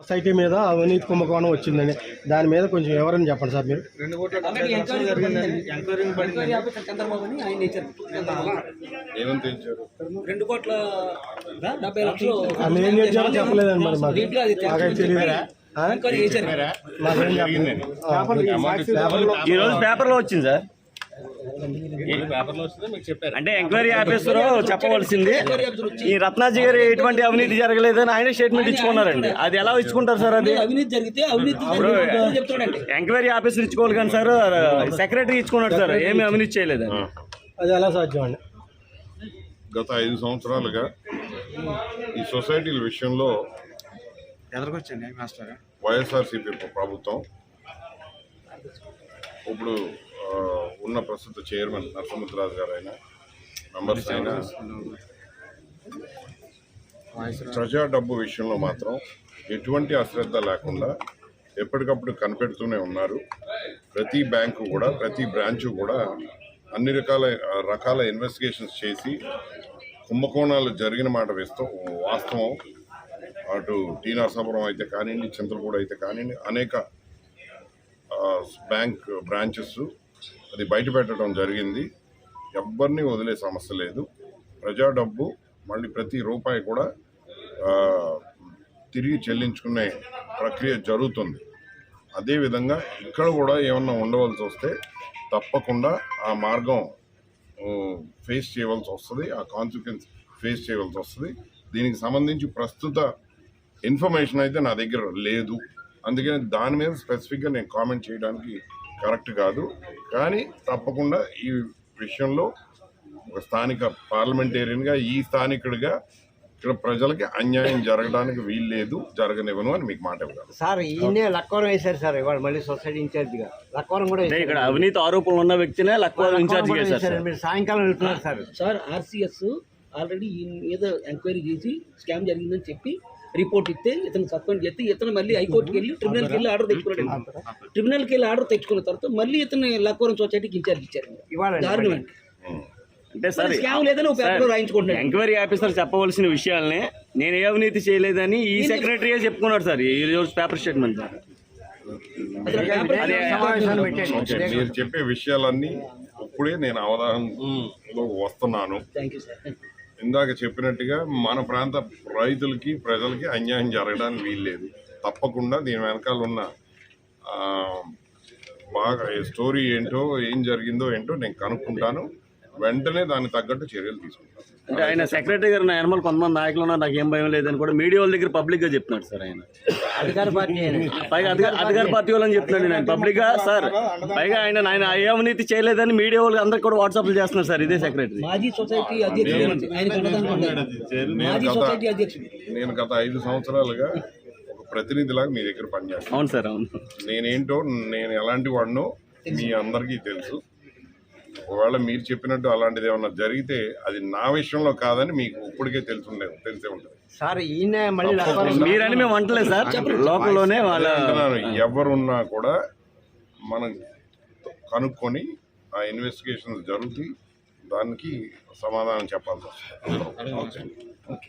Society మీద అవినీతి కుంభకోణం వచ్చిందండి దాని మీద కొంచెం వివరణ చెప్పండి సార్ మీరు. రెండు కోట్ల డెబ్బై లక్షలు ఏం చేశారో చెప్పలేదండి మరి మాకు. దీంట్లో అది మాకైతే తెలియదు ఆ? ఎంక్వైరీ చేశారు. మాకేం చెప్పలేదు. ఆ, పేపర్లో ఈ రోజు పేపర్లో వచ్చింది సార్. పేపర్లో వస్తుందో మీకు చెప్పారు. అంటే ఎంక్వైరీ ఆఫీసర్ చెప్పవలసింది. ఈ రత్నాజీ గారు ఎటువంటి అవినీతి జరగలేదని ఆయన స్టేట్మెంట్ ఇచ్చుకున్నారండి. అది ఎలా ఇచ్చుకుంటారు సార్ అది? అవినీతి జరిగితే అవినీతి ఎంక్వైరీ ఆఫీసర్ ఇచ్చుకోవాలి కానీ సార్ సెక్రటరీ ఇచ్చుకున్నాడు సార్. ఏమి అవినీతి చేయలేదు అది ఎలా సాధ్యం అండి గత ఐదు సంవత్సరాలుగా ఈ సొసైటీల విషయంలో వైఎస్ఆర్సీపీ ప్రభుత్వం ఇప్పుడు ఉన్న ప్రస్తుత చైర్మన్ నరసింహరాజు గారు అయినా. మెంబర్స్ అయినా ప్రజా డబ్బు విషయంలో మాత్రం ఎటువంటి అశ్రద్ధ లేకుండా ఎప్పటికప్పుడు కనిపెడుతూనే ఉన్నారు. ప్రతి బ్యాంకు కూడా ప్రతి బ్రాంచు కూడా అన్ని రకాల రకాల ఇన్వెస్టిగేషన్స్ చేసి కుంభకోణాలు జరిగిన మాట వేస్తూ వాస్తవం. అటు టీ నరసాపురం అయితే కానివ్వండి చింతలపూడి అయితే కానివ్వండి అనేక బ్యాంక్ బ్రాంచెస్ అది బయట పెట్టడం జరిగింది. ఎవ్వరిని వదిలే సమస్య లేదు. ప్రజా డబ్బు మళ్ళీ ప్రతి రూపాయి కూడా తిరిగి చెల్లించుకునే ప్రక్రియ జరుగుతుంది. అదేవిధంగా ఇక్కడ కూడా ఏమన్నా ఉండవలసి వస్తే తప్పకుండా ఆ మార్గం ఫేస్ చేయవలసి వస్తుంది. ఆ కాన్సిక్వెన్స్ ఫేస్ చేయవలసి వస్తుంది. దీనికి సంబంధించి ప్రస్తుత ఇన్ఫర్మేషన్ అయితే నా దగ్గర లేదు. అందుకని దాని మీద స్పెసిఫిక్గా నేను కామెంట్ చేయడానికి కరెక్ట్ కాదు. కానీ తప్పకుండా ఈ విషయంలో ఒక స్థానిక పార్లమెంటేరియన్గా ఈ స్థానికుడిగా ఇక్కడ ప్రజలకి అన్యాయం జరగడానికి వీల్లేదు జరగనివ్వను అని మీకు మాట ఇవ్వగలను. సార్ ఈయనే లక్కవరం వేశారు సార్ ఇవాళ మళ్ళీ సొసైటీ ఇన్ఛార్జిగా. లక్కవరం కూడా. ఇక్కడ అవినీతి ఆరోపణలు ఉన్న వ్యక్తినే లక్వ లక్కవరం ఇన్ఛార్జ్ చేశారు మీరు సాయంకాలం వెళ్తున్నారు సార్. సార్ ఆర్సీఎస్ ఆల్రెడీ ఈయన మీద ఎంక్వైరీ చేసి స్కామ్ జరిగిందని చెప్పి రిపోర్ట్ ఇస్తే ఇతను సస్పెండ్ చేస్తే ఇతను మళ్ళీ హైకోర్టుకి వెళ్ళి ట్రిబ్యునల్కి వెళ్ళి ఆర్డర్ తెచ్చుకున్నాడు. ట్రిబ్యునల్కి వెళ్ళి ఆర్డర్ తెచ్చుకున్న తర్వాత మళ్ళీ ఇతను లక్వరం సొసైటీకి ఇన్ఛార్జ్ ఇచ్చారు. ఇవాళ దారుణం అంటే సార్ ఎంక్వైరీ ఆఫీసర్ చెప్పవలసిన విషయాల్ని నేను ఏ అవినీతి చేయలేదని ఈ సెక్రటరీయే చెప్పుకున్నాడు సార్ ఈ రోజు పేపర్ స్టేట్మెంట్ సార్. మీరు చెప్పే విషయాలన్నీ ఇప్పుడే నేను అవగాహనలో వస్తున్నాను. ఇందాక చెప్పినట్టుగా మన ప్రాంత రైతులకి ప్రజలకి అన్యాయం జరగడానికి వీల్లేదు. తప్పకుండా దీని వెనకాల ఉన్న బాగా స్టోరీ ఏంటో ఏం జరిగిందో ఏంటో నేను కనుక్కుంటాను. వెంటనే దానికి తగ్గట్టు చర్యలు తీసుకుంటాను అంటే ఆయన సెక్రటరీ గారు నా ఎనమల్ కొంతమంది నాయకులు ఉన్నారు నాకు ఏం భయం లేదని కూడా మీడియా వాళ్ళ దగ్గర పబ్లిక్గా చెప్తున్నాడు సార్ ఆయన. అధికార పార్టీ ఆయన. పైగా అధికార అధికార పార్టీ వాళ్ళని చెప్తున్నాడు నేను పబ్లిక్గా సార్ పైగా ఆయన ఆయన ఏ అవినీతి చేయలేదని మీడియా వాళ్ళు అందరికి కూడా వాట్సాప్ చేస్తున్నారు సార్ ఇదే సెక్రటరీ. మాజీ సొసైటీ అధ్యక్షుడు. నేను గత ఐదు సంవత్సరాలుగా ఒక ప్రతినిధిలాగా మీ దగ్గర పనిచేస్తాను. అవును సార్ అవును. నేనేంటో నేను ఎలాంటి వాడినో మీ అందరికీ తెలుసు. ఒకవేళ మీరు చెప్పినట్టు అలాంటిది ఏమన్నా జరిగితే అది నా విషయంలో కాదని మీకు ఇప్పటికే తెలుసుండే తెలిసే ఉంటుంది. సార్ ఈయన మళ్ళీ మీరని మేము అంటలేదు సార్ లోకల్లోనే వాళ్ళ అంటున్నాను, ఎవరున్నా కూడా మనం కనుక్కొని ఆ ఇన్వెస్టిగేషన్స్ జరుగుతాయి దానికి సమాధానం చెప్పాల్సి వస్తుంది.